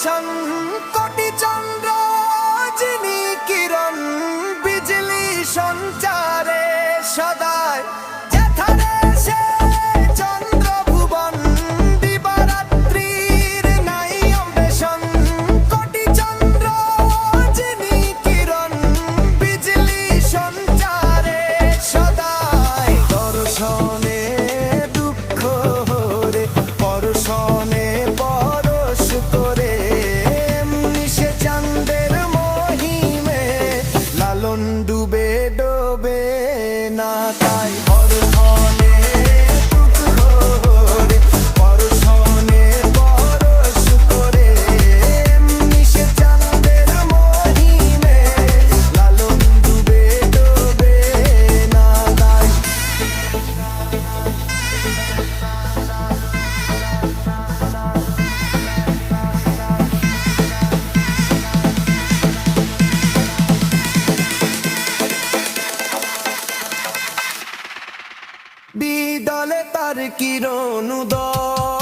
রোশন কোটি চন্দ্র যিনি কিরণ বিজলি সঞ্চারে সদা মন ডুবে ডোবে না তাই বিদলে তার কিরণ উদয়।